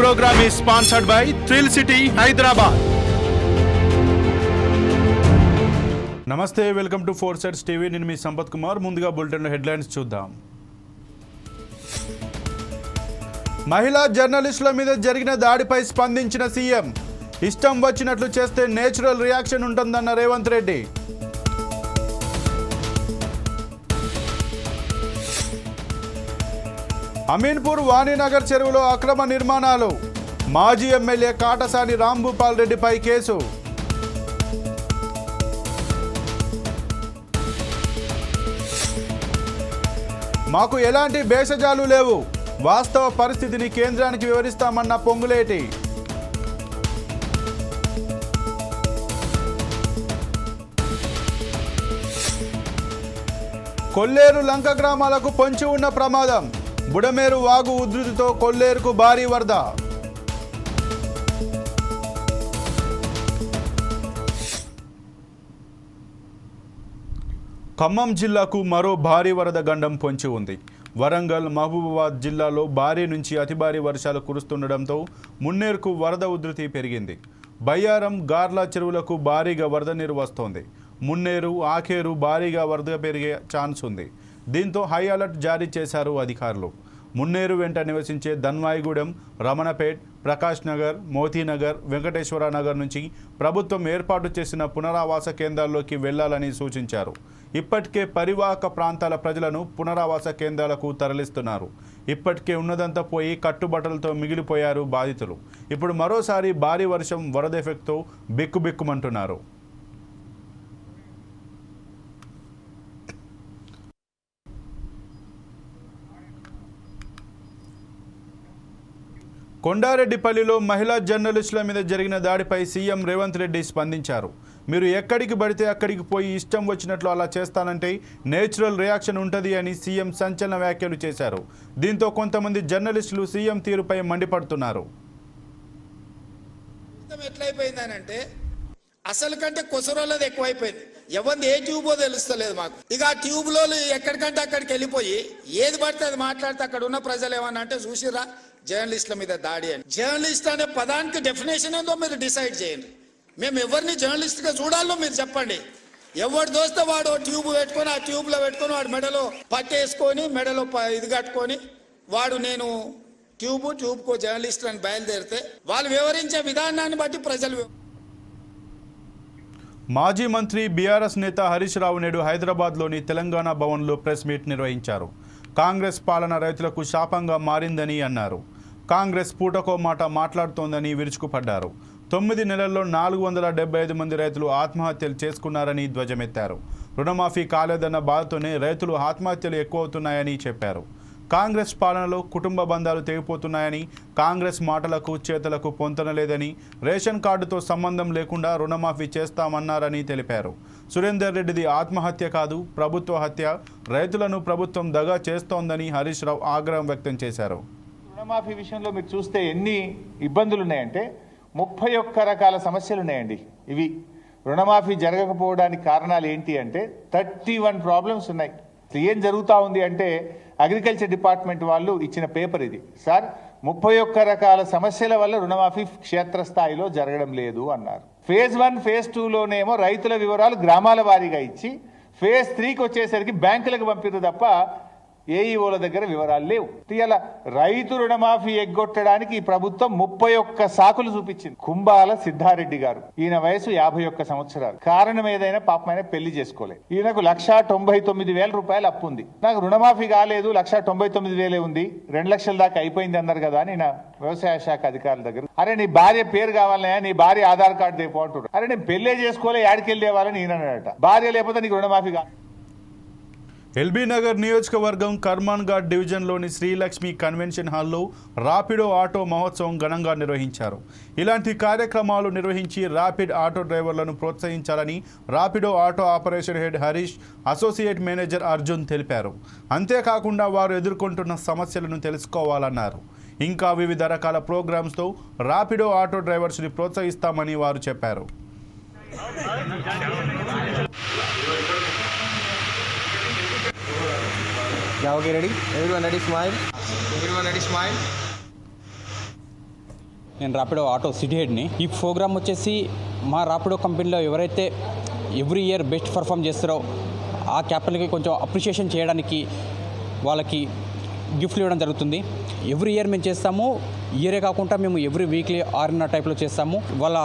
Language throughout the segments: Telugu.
program is sponsored by Thrill City, Hyderabad. నమస్తే welcome to four sides TV నేను మీ సంపత్ కుమార్. ముందుగా బులెటిన్ హెడ్లైన్స్ చూద్దాం. మహిళా జర్నలిస్టుల మీద జరిగిన దాడిపై స్పందించిన సీఎం ఇష్టం వచ్చినట్లు చేస్తే నేచురల్ రియాక్షన్ ఉంటుందన్న రేవంత్ రెడ్డి. అమీన్పూర్ వాణినగర్ చెరువులో అక్రమ నిర్మాణాలు. మాజీ ఎమ్మెల్యే కాటసాని రాంభూపాల్ రెడ్డిపై కేసు. మాకు ఎలాంటి భేషజాలు లేవు. వాస్తవ పరిస్థితిని కేంద్రానికి వివరిస్తామన్న పొంగులేటి. కొల్లేరు లంక గ్రామాలకు పొంచి ఉన్న ప్రమాదం. బుడమేరు వాగు ఉధృతితో కొల్లేరుకు భారీ వరద. ఖమ్మం జిల్లాకు మరో భారీ వరద గండం పొంచి ఉంది. వరంగల్ మహబూబాబాద్ జిల్లాలో భారీ నుంచి అతి భారీ వర్షాలు కురుస్తుండటంతో మున్నేరుకు వరద ఉధృతి పెరిగింది. బయ్యారం గార్ల చెరువులకు భారీగా వరద నీరు వస్తోంది. మున్నేరు ఆఖేరు భారీగా వరద పెరిగే ఛాన్స్ ఉంది. దీంతో హై అలర్ట్ జారీ చేశారు అధికారులు. మున్నేరు వెంట నివసించే ధన్వాయిగూడెం రమణపేట్ ప్రకాష్ నగర్ మోతీనగర్ వెంకటేశ్వర నగర్ నుంచి ప్రభుత్వం ఏర్పాటు చేసిన పునరావాస కేంద్రాల్లోకి వెళ్ళాలని సూచించారు. ఇప్పటికే పరివాహక ప్రాంతాల ప్రజలను పునరావాస కేంద్రాలకు తరలిస్తున్నారు. ఇప్పటికే ఉన్నదంతా పోయి కట్టుబట్టలతో మిగిలిపోయారు బాధితులు. ఇప్పుడు మరోసారి భారీ వర్షం వరద ఎఫెక్ట్తో బిక్కుబిక్కుమంటున్నారు కొండారెడ్డిపల్లిలో మహిళా జర్నలిస్టుల మీద జరిగిన దాడిపై సీఎం రేవంత్ రెడ్డి స్పందించారు. మీరు ఎక్కడికి పడితే అక్కడికి పోయి ఇష్టం వచ్చినట్లు అలా చేస్తానంటే నేచురల్ రియాక్షన్ ఉంటుంది అని సీఎం సంచలన వ్యాఖ్యలు చేశారు. దీంతో కొంతమంది జర్నలిస్టులు సీఎం తీరుపై మండిపడుతున్నారు. ఎట్లయిపోయిందనంటే అసలు కంటే కొసరోళ్ళది ఎక్కువైపోయింది. ఎవరిది ఏ ట్యూబో తెలుస్తలేదు మాకు. ఇక ఆ ట్యూబ్లో ఎక్కడికంటే అక్కడికి వెళ్ళిపోయి ఏది పడితే అది మాట్లాడితే అక్కడ ఉన్న ప్రజలు ఏమన్నా అంటే చూసిరా జర్నలిస్టుల మీద దాడి అని. జర్నలిస్ట్ అనే పదానికి డెఫినేషన్ ఏందో మీరు డిసైడ్ చేయండి. మేము ఎవరిని జర్నలిస్ట్గా చూడాలో మీరు చెప్పండి. ఎవడు దోస్తే వాడు ఓ ట్యూబ్ పెట్టుకొని ఆ ట్యూబ్లో పెట్టుకొని వాడు మెడలో పట్టేసుకొని మెడలో ప- ఇది కట్టుకొని వాడు నేను ట్యూబ్ ట్యూబ్కు జర్నలిస్ట్ అని బయలుదేరితే వాళ్ళు వివరించే విధానాన్ని బట్టి ప్రజలు మాజీ మంత్రి బీఆర్ఎస్ నేత హరీష్ రావు నేడు హైదరాబాద్లోని తెలంగాణ భవన్లో ప్రెస్ మీట్ నిర్వహించారు. కాంగ్రెస్ పాలన రైతులకు శాపంగా మారిందని అన్నారు. కాంగ్రెస్ పూటకో మాట మాట్లాడుతోందని విరుచుకుపడ్డారు. తొమ్మిది నెలల్లో నాలుగు వందల డెబ్బై ఐదు మంది రైతులు ఆత్మహత్యలు చేసుకున్నారని ధ్వజమెత్తారు. రుణమాఫీ కాలేదన్న బాధతోనే రైతులు ఆత్మహత్యలు ఎక్కువవుతున్నాయని చెప్పారు. కాంగ్రెస్ పాలనలో కుటుంబ బంధాలు తెగిపోతున్నాయని కాంగ్రెస్ మాటలకు చేతలకు పొంతనలేదని రేషన్ కార్డుతో సంబంధం లేకుండా రుణమాఫీ చేస్తామన్నారని తెలిపారు. సురేందర్ రెడ్డిది ఆత్మహత్య కాదు ప్రభుత్వ హత్య. రైతులను ప్రభుత్వం దగా చేస్తోందని హరీష్ రావు ఆగ్రహం వ్యక్తం చేశారు. రుణమాఫీ విషయంలో మీరు చూస్తే ఎన్ని ఇబ్బందులు ఉన్నాయంటే ముప్పై ఒక్క రకాల సమస్యలు ఉన్నాయండి ఇవి రుణమాఫీ జరగకపోవడానికి కారణాలు ఏంటి అంటే థర్టీ వన్ ప్రాబ్లమ్స్ ఉన్నాయి. ఏం జరుగుతూ ఉంది అంటే అగ్రికల్చర్ డిపార్ట్మెంట్ వాళ్ళు ఇచ్చిన పేపర్ ఇది. సార్ ముప్పై ఒక్క రకాల సమస్యల వల్ల రుణమాఫీ క్షేత్రస్థాయిలో జరగడం లేదు అన్నారు. ఫేజ్ వన్ ఫేజ్ టూలోనేమో రైతుల వివరాలు గ్రామాల వారీగా ఇచ్చి ఫేజ్ త్రీకి వచ్చేసరికి బ్యాంకులకు పంపిరు తప్ప ఏఈఓల దగ్గర వివరాలు లేవు. ఇవాళ రైతు రుణమాఫీ ఎగ్గొట్టడానికి ఈ ప్రభుత్వం ముప్పై ఒక్క సాకులు చూపించింది. కుంభాల సిద్ధారెడ్డి గారు. ఈయన వయసు యాభై ఒక్క సంవత్సరాలు. కారణం ఏదైనా పాపమైన పెళ్ళి చేసుకోలేదు ఈయనకు లక్షా తొంభై తొమ్మిది వేల రూపాయలు అప్పు ఉంది. నాకు రుణమాఫీ కాలేదు లక్షా తొంభై తొమ్మిది వేలే ఉంది. రెండు లక్షల దాకా అయిపోయింది అన్నారు కదా అని నా వ్యవసాయ శాఖ అధికారుల దగ్గర. అరే నీ భార్య పేరు కావాలనే నీ భార్య ఆధార్ కార్డు దేపో అంటున్నాడు. అరే నేను పెళ్ళే చేసుకోలే యాడికెళ్ళి తేవాలని ఈయన భార్య లేకపోతే నీకు రుణమాఫీ కాదు ఎల్బీ నగర్ నియోజకవర్గం కర్మాన్ఘాట్ డివిజన్లోని శ్రీలక్ష్మి కన్వెన్షన్ హాల్లో రాపిడో ఆటో మహోత్సవం ఘనంగా నిర్వహించారు. ఇలాంటి కార్యక్రమాలు నిర్వహించి ర్యాపిడ్ ఆటో డ్రైవర్లను ప్రోత్సహించాలని Rapido auto operation head Harish associate manager Arjun తెలిపారు. అంతేకాకుండా వారు ఎదుర్కొంటున్న సమస్యలను తెలుసుకోవాలన్నారు. ఇంకా వివిధ రకాల ప్రోగ్రామ్స్తో రాపిడో ఆటో డ్రైవర్స్ని ప్రోత్సహిస్తామని వారు చెప్పారు. Yeah, okay, ready? Everyone ready? Smile. Everyone ready? Smile. నేను రాపిడో ఆటో సిటీ హెడ్ని ఈ ప్రోగ్రామ్ వచ్చేసి మా రాపిడో కంపెనీలో ఎవరైతే ఎవ్రీ ఇయర్ బెస్ట్ పర్ఫామ్ చేస్తారో ఆ క్యాపిటల్కి కొంచెం అప్రిషియేషన్ చేయడానికి వాళ్ళకి గిఫ్ట్లు ఇవ్వడం జరుగుతుంది ఎవ్రీ ఇయర్ మేము చేస్తాము ఇయరే కాకుండా మేము ఎవ్రీ వీక్లీ ఆర్ఎన్ఆర్ టైప్లో చేస్తాము. వాళ్ళ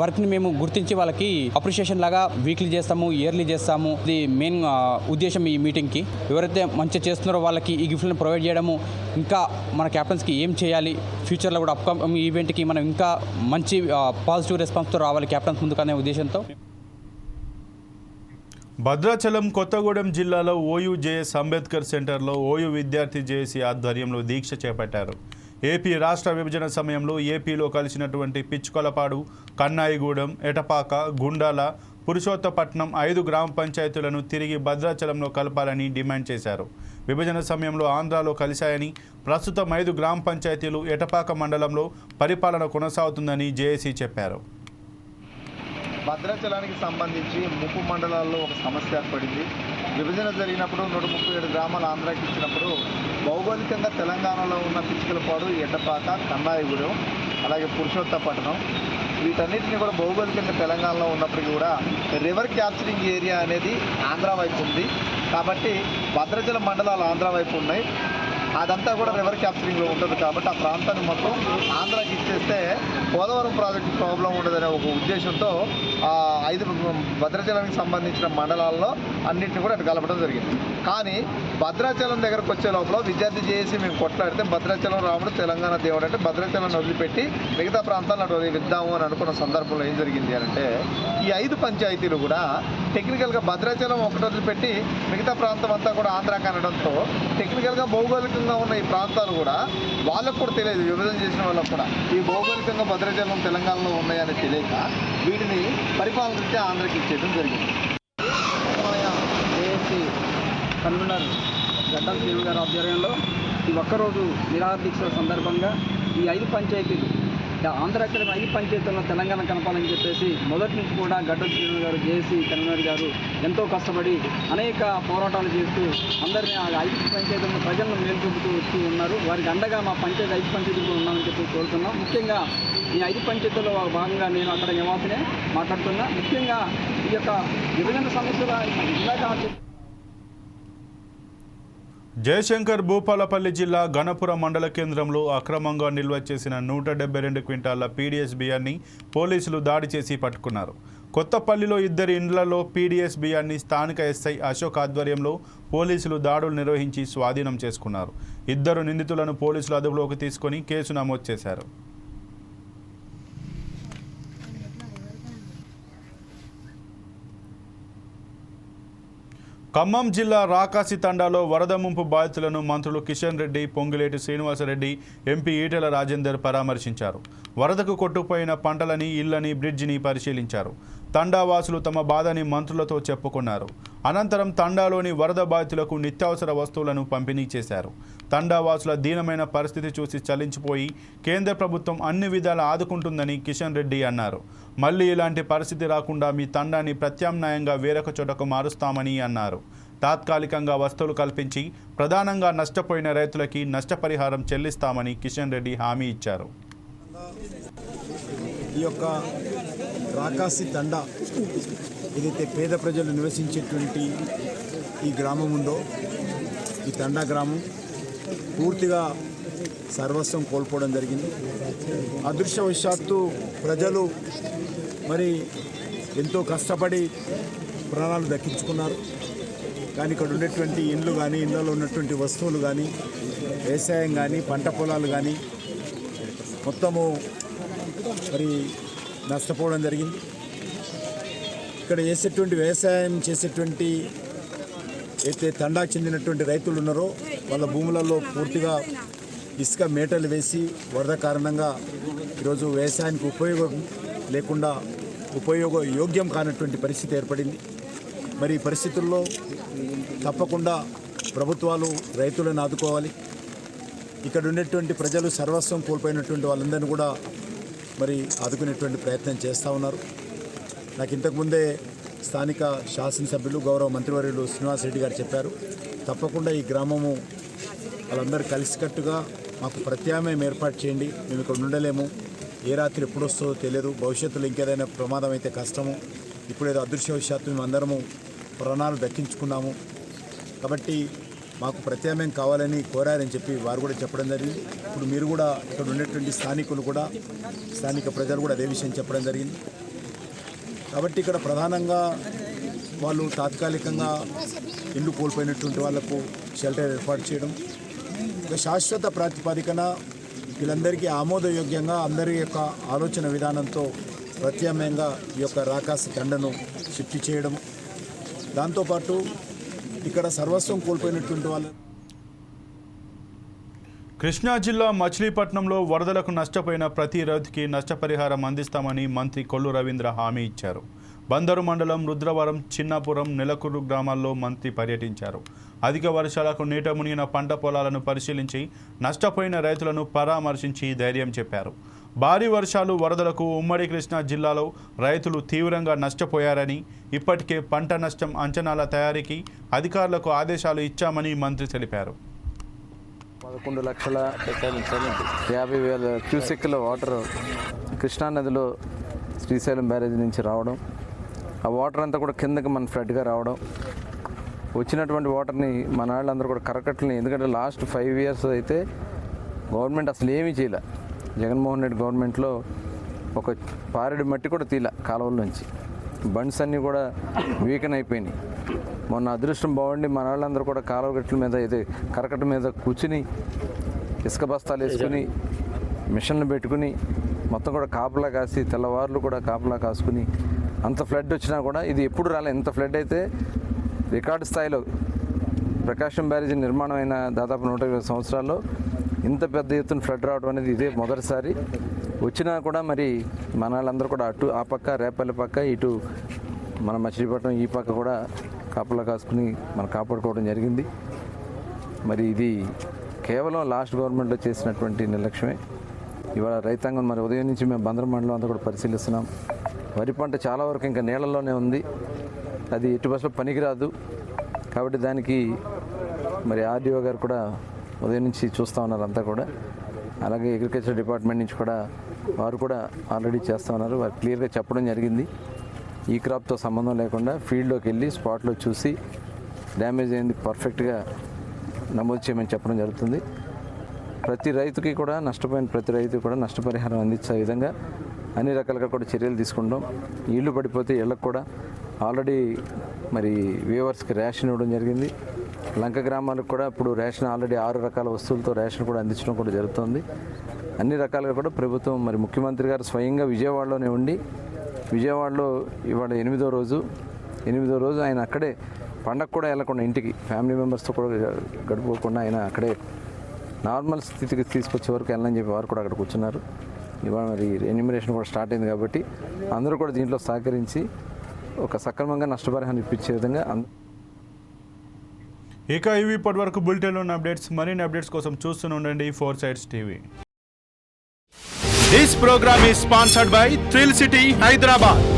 వర్క్ని మేము గుర్తించి వాళ్ళకి అప్రిషియేషన్ లాగా వీక్లీ చేస్తాము ఇయర్లీ చేస్తాము. ఇది మెయిన్ ఉద్దేశం ఈ మీటింగ్కి. ఎవరైతే మంచిగా చేస్తున్నారో వాళ్ళకి ఈ గిఫ్ట్లను ప్రొవైడ్ చేయడము ఇంకా మన క్యాప్టెన్స్కి ఏం చేయాలి ఫ్యూచర్లో కూడా అప్కమింగ్ ఈవెంట్కి మనం ఇంకా మంచి పాజిటివ్ రెస్పాన్స్తో రావాలి క్యాప్టెన్స్ ముందుకనే ఉద్దేశంతో. భద్రాచలం కొత్తగూడెం జిల్లాలో ఓయూ జేఎస్ అంబేద్కర్ సెంటర్లో ఓయూ విద్యార్థి జేఏసీ ఆధ్వర్యంలో దీక్ష చేపట్టారు. ఏపీ రాష్ట్ర విభజన సమయంలో ఏపీలో కలిసినటువంటి పిచ్చుకొలపాడు కన్నాయిగూడెం ఎటపాక గుండాల పురుషోత్తపట్నం ఐదు గ్రామ పంచాయతీలను తిరిగి భద్రాచలంలో కలపాలని డిమాండ్ చేశారు. విభజన సమయంలో ఆంధ్రాలో కలిశాయని ప్రస్తుతం ఐదు గ్రామ పంచాయతీలు ఎటపాక మండలంలో పరిపాలన కొనసాగుతుందని జేఏసీ చెప్పారు. భద్రాచలానికి సంబంధించి ముప్పు మండలాల్లో ఒక సమస్య ఏర్పడింది. విభజన జరిగినప్పుడు నూట ముప్పై ఏడు గ్రామాలు ఆంధ్రాకి ఇచ్చినప్పుడు భౌగోళికంగా తెలంగాణలో ఉన్న పిచ్చుకలపాడు ఎడ్డపాక కన్నాయిగూడెం అలాగే పురుషోత్తపట్నం వీటన్నిటిని కూడా భౌగోళికంగా తెలంగాణలో ఉన్నప్పటికీ కూడా రివర్ క్యాప్చరింగ్ ఏరియా అనేది ఆంధ్ర వైపు ఉంది. కాబట్టి భద్రాచలం మండలాలు ఆంధ్ర వైపు ఉన్నాయి. అదంతా కూడా రివర్ క్యాప్చరింగ్లో ఉంటుంది కాబట్టి ఆ ప్రాంతాన్ని మొత్తం ఆంధ్రాకి ఇచ్చేస్తే పోలవరం ప్రాజెక్టు ప్రాబ్లం ఉండదనే ఒక ఉద్దేశంతో ఆ ఐదు భద్రాచలానికి సంబంధించిన మండలాల్లో అన్నింటిని కూడా అటు కలపడం జరిగింది. కానీ భద్రాచలం దగ్గరకు వచ్చే లోపల విద్యార్థి చేసి మేము కొట్లాడితే భద్రాచలం రాముడు తెలంగాణ దేవుడు అంటే భద్రాచలం వదిలిపెట్టి మిగతా ప్రాంతాలను అటు వదిలిద్దాము అని అనుకున్న సందర్భంలో ఏం జరిగింది అంటే ఈ ఐదు పంచాయతీలు కూడా టెక్నికల్గా భద్రాచలం ఒకటి వదిలిపెట్టి మిగతా ప్రాంతం అంతా కూడా ఆంధ్ర కనడంతో టెక్నికల్గా భౌగోళికంగా ఉన్న ఈ ప్రాంతాలు కూడా వాళ్ళకు కూడా తెలియదు విభజన చేసిన వాళ్ళకు కూడా. ఈ భౌగోళికంగా భద్రాచలం తెలంగాణలో ఉన్నాయని తెలియక వీటిని పరిపాలన రీత్యా ఆంధ్రకి ఇచ్చేయడం జరిగింది. ఏఎస్సీ కన్వీనర్ గడ్డం శ్రీను గారి ఆధ్వర్యంలో ఈ ఒక్కరోజు నిరాహార దీక్షల సందర్భంగా ఈ ఐదు పంచాయతీలు అంటే ఆంధ్రాకి ఐదు పంచాయతీలను తెలంగాణ కనపాలని చెప్పేసి మొదటి నుంచి కూడా గడ్డం శ్రీను గారు జేసీ కన్వీనర్ గారు ఎంతో కష్టపడి అనేక పోరాటాలు చేస్తూ అందరినీ ఆ ఐదు పంచాయతీలను ప్రజలను మేల్కొంపుతూ వస్తూ ఉన్నారు. వారికి అండగా మా పంచాయతీ ఐదు పంచాయతీలు కూడా ఉన్నామని చెప్పి కోరుతున్నాం. ముఖ్యంగా ఈ ఐదు పంచాయతీల్లో భాగంగా నేను అక్కడ నివాసనే మాట్లాడుతున్నా. ముఖ్యంగా ఈ యొక్క విభజన సమస్యల ఇందాక జయశంకర్ భూపాలపల్లి జిల్లా గణపురం మండల కేంద్రంలో అక్రమంగా నిల్వ చేసిన నూట డెబ్బై రెండు క్వింటాల పీడీఎస్ బియ్యాన్ని పోలీసులు దాడి చేసి పట్టుకున్నారు. కొత్తపల్లిలో ఇద్దరి ఇండ్లలో పీడీఎస్ బియ్యాన్ని స్థానిక ఎస్ఐ అశోక్ ఆధ్వర్యంలో పోలీసులు దాడులు నిర్వహించి స్వాధీనం చేసుకున్నారు. ఇద్దరు నిందితులను పోలీసులు అదుపులోకి తీసుకొని కేసు నమోదు చేశారు. ఖమ్మం జిల్లా రాకాసి తండాలో వరద ముంపు బాధితులను మంత్రులు కిషన్ రెడ్డి పొంగిలేటి శ్రీనివాసరెడ్డి ఎంపీ ఈటెల రాజేందర్ పరామర్శించారు. వరదకు కొట్టుకుపోయిన పంటలని ఇళ్ళని బ్రిడ్జిని పరిశీలించారు. తండావాసులు తమ బాధని మంత్రులతో చెప్పుకున్నారు. అనంతరం తండాలోని వరద బాధితులకు నిత్యావసర వస్తువులను పంపిణీ చేశారు. తండావాసుల దీనమైన పరిస్థితి చూసి చలించిపోయి కేంద్ర ప్రభుత్వం అన్ని విధాలా ఆదుకుంటుందని కిషన్ రెడ్డి అన్నారు. మళ్ళీ ఇలాంటి పరిస్థితి రాకుండా మీ తండాన్ని ప్రత్యామ్నాయంగా వేరొక చోటకు మారుస్తామని అన్నారు. తాత్కాలికంగా వస్తువులు కల్పించి ప్రధానంగా నష్టపోయిన రైతులకి నష్టపరిహారం చెల్లిస్తామని కిషన్ రెడ్డి హామీ ఇచ్చారు. ఈ యొక్క రాకాసి తండా ఏదైతే పేద ప్రజలు నివసించేటువంటి ఈ గ్రామం ఉందో ఈ తండా గ్రామం పూర్తిగా సర్వస్వం కోల్పోవడం జరిగింది. అదృష్టవశాత్తు ప్రజలు మరి ఎంతో కష్టపడి ప్రాణాలు దక్కించుకున్నారు. కానీ ఇక్కడ ఉన్నటువంటి ఇండ్లు కానీ ఇండ్లలో ఉన్నటువంటి వస్తువులు కానీ వ్యవసాయం కానీ పంట పొలాలు కానీ మొత్తము మరి నష్టపోవడం జరిగింది. ఇక్కడ చేసేటువంటి వ్యవసాయం చేసేటువంటి అయితే తండాకు చెందినటువంటి రైతులు ఉన్నారో వాళ్ళ భూములలో పూర్తిగా ఇసుక మేటలు వేసి వరద కారణంగా ఈరోజు వ్యవసాయానికి ఉపయోగం లేకుండా ఉపయోగ యోగ్యం కానటువంటి పరిస్థితి ఏర్పడింది. మరి ఈ పరిస్థితుల్లో తప్పకుండా ప్రభుత్వాలు రైతులను ఆదుకోవాలి. ఇక్కడ ఉన్నటువంటి ప్రజలు సర్వస్వం కోల్పోయినటువంటి వాళ్ళందరినీ కూడా మరి ఆదుకునేటువంటి ప్రయత్నం చేస్తూ ఉన్నారు. నాకు ఇంతకుముందే స్థానిక శాసనసభ్యులు గౌరవ మంత్రివర్యులు శ్రీనివాస్ రెడ్డి గారు చెప్పారు తప్పకుండా ఈ గ్రామము వాళ్ళందరూ కలిసికట్టుగా మాకు ప్రత్యామ్నాయం ఏర్పాటు చేయండి. మేము ఇక్కడ ఉండలేము. ఏ రాత్రి ఎప్పుడు వస్తుందో తెలియదు. భవిష్యత్తులో ఇంకేదైనా ప్రమాదం అయితే కష్టము. ఇప్పుడేదో అదృష్టవశాత్తు మేము అందరము ప్రాణాలు దక్కించుకున్నాము. కాబట్టి మాకు ప్రత్యామ్నాయం కావాలని కోరారని చెప్పి వారు కూడా చెప్పడం జరిగింది. ఇప్పుడు మీరు కూడా ఇక్కడ ఉండేటువంటి స్థానికులు కూడా స్థానిక ప్రజలు కూడా అదే విషయం చెప్పడం జరిగింది. కాబట్టి ఇక్కడ ప్రధానంగా వాళ్ళు తాత్కాలికంగా ఇల్లు కోల్పోయినటువంటి వాళ్ళకు షెల్టర్ ఏర్పాటు చేయడం. ఒక శాశ్వత ప్రాతిపదికన వీళ్ళందరికీ ఆమోదయోగ్యంగా అందరి యొక్క ఆలోచన విధానంతో ప్రత్యామ్నాయంగా ఈ యొక్క రాకాసి దండను షిఫ్ట్ చేయడం. దాంతోపాటు ఇక్కడ సర్వస్వం కోల్పోయినటువంటి వాళ్ళు కృష్ణా జిల్లా మచిలీపట్నంలో వరదలకు నష్టపోయిన ప్రతి రైతుకి నష్టపరిహారం అందిస్తామని మంత్రి కొల్లు రవీంద్ర హామీ ఇచ్చారు. బందరు మండలం రుద్రవరం చిన్నాపురం నెలకూరు గ్రామాల్లో మంత్రి పర్యటించారు. అధిక వర్షాలకు నీట మునిగిన పంట పొలాలను పరిశీలించి నష్టపోయిన రైతులను పరామర్శించి ధైర్యం చెప్పారు. భారీ వర్షాలు వరదలకు ఉమ్మడి కృష్ణా జిల్లాలో రైతులు తీవ్రంగా నష్టపోయారని ఇప్పటికే పంట నష్టం అంచనాల తయారీకి అధికారులకు ఆదేశాలు ఇచ్చామని మంత్రి తెలిపారు. పదకొండు లక్షల యాభై వేల క్యూసెక్ల వాటర్ కృష్ణానదిలో శ్రీశైలం బ్యారేజ్ నుంచి రావడం. ఆ వాటర్ అంతా కూడా కిందకి మన ఫ్లడ్గా రావడం. వచ్చినటువంటి వాటర్ని మన వాళ్ళందరూ కూడా కరకట్లని ఎందుకంటే లాస్ట్ ఫైవ్ ఇయర్స్ అయితే గవర్నమెంట్ అసలు ఏమీ చేయలే. జగన్మోహన్ రెడ్డి గవర్నమెంట్లో ఒక పారెడు మట్టి కూడా తీల కాలువల నుంచి. బండ్స్ అన్నీ కూడా వీకెన్ అయిపోయినాయి మొన్న అదృష్టం బాగుండి మన వాళ్ళందరూ కూడా కాలువ గట్ల మీద ఇది కరకట మీద కూర్చుని ఇసుక బస్తాలు వేసుకుని మిషన్లు పెట్టుకుని మొత్తం కూడా కాపలా కాసి తెల్లవార్లు కూడా కాపలా కాసుకుని అంత ఫ్లడ్ వచ్చినా కూడా ఇది ఎప్పుడు రాలే. ఇంత ఫ్లడ్ అయితే రికార్డు స్థాయిలో ప్రకాశం బ్యారేజీ నిర్మాణం అయిన దాదాపు నూట ఇరవై సంవత్సరాల్లో ఇంత పెద్ద ఎత్తున ఫ్లడ్ రావడం అనేది ఇదే మొదటిసారి. వచ్చినా కూడా మరి మన వాళ్ళందరూ కూడా అటు ఆ పక్క రేపల్లి పక్క ఇటు మన మచిలీపట్నం ఈ పక్క కూడా కాపలా కాసుకుని మనం కాపాడుకోవడం జరిగింది. మరి ఇది కేవలం లాస్ట్ గవర్నమెంట్లో చేసినటువంటి నిర్లక్ష్యమే. ఇవాళ రైతాంగం మరి ఉదయం నుంచి మేము బందరం మండలం అంతా కూడా పరిశీలిస్తున్నాం. వరి పంట చాలా వరకు ఇంకా నీళ్ళల్లోనే ఉంది. అది ఎటు బస్సులో పనికిరాదు. కాబట్టి దానికి మరి ఆర్డీఓ గారు కూడా ఉదయం నుంచి చూస్తూ ఉన్నారు అంతా కూడా. అలాగే అగ్రికల్చర్ డిపార్ట్మెంట్ నుంచి కూడా వారు కూడా ఆల్రెడీ చేస్తూ ఉన్నారు. వారు క్లియర్గా చెప్పడం జరిగింది. ఈ క్రాప్తో సంబంధం లేకుండా ఫీల్డ్లోకి వెళ్ళి స్పాట్లో చూసి డ్యామేజ్ అయింది పర్ఫెక్ట్గా నమోదు చేయమని చెప్పడం జరుగుతుంది. ప్రతి రైతుకి కూడా నష్టపోయిన ప్రతి రైతుకి కూడా నష్టపరిహారం అందించే విధంగా అన్ని రకాలుగా కూడా చర్యలు తీసుకుంటాం. ఇళ్ళు పడిపోతే ఇళ్ళకు కూడా ఆల్రెడీ మరి వ్యూవర్స్కి రేషన్ ఇవ్వడం జరిగింది. లంక గ్రామాలకు కూడా ఇప్పుడు రేషన్ ఆల్రెడీ ఆరు రకాల వస్తువులతో రేషన్ కూడా అందించడం కూడా జరుగుతుంది. అన్ని రకాలుగా కూడా ప్రభుత్వం మరి ముఖ్యమంత్రి గారు స్వయంగా విజయవాడలోనే ఉండి విజయవాడలో ఇవాళ ఎనిమిదో రోజు ఎనిమిదో రోజు ఆయన అక్కడే పండగ కూడా వెళ్ళకుండా ఇంటికి ఫ్యామిలీ మెంబర్స్తో కూడా గడుపుకోకుండా ఆయన అక్కడే నార్మల్ స్థితికి తీసుకొచ్చే వరకు వెళ్ళని చెప్పి వారు కూడా అక్కడ కూర్చున్నారు. ఇవాళ మరి ఎన్యూమినేషన్ కూడా స్టార్ట్ అయింది కాబట్టి అందరూ కూడా దీంట్లో సహకరించి ఒక సక్రమంగా నష్టపరిహారం ఇప్పించే విధంగా ఇక ఇవి ఇప్పటి వరకు బులెటిన్లో ఉన్న అప్డేట్స్ మరిన్ని అప్డేట్స్ కోసం చూస్తూనే ఉండండి four sides TV. This programme is sponsored by Thrill City, Hyderabad.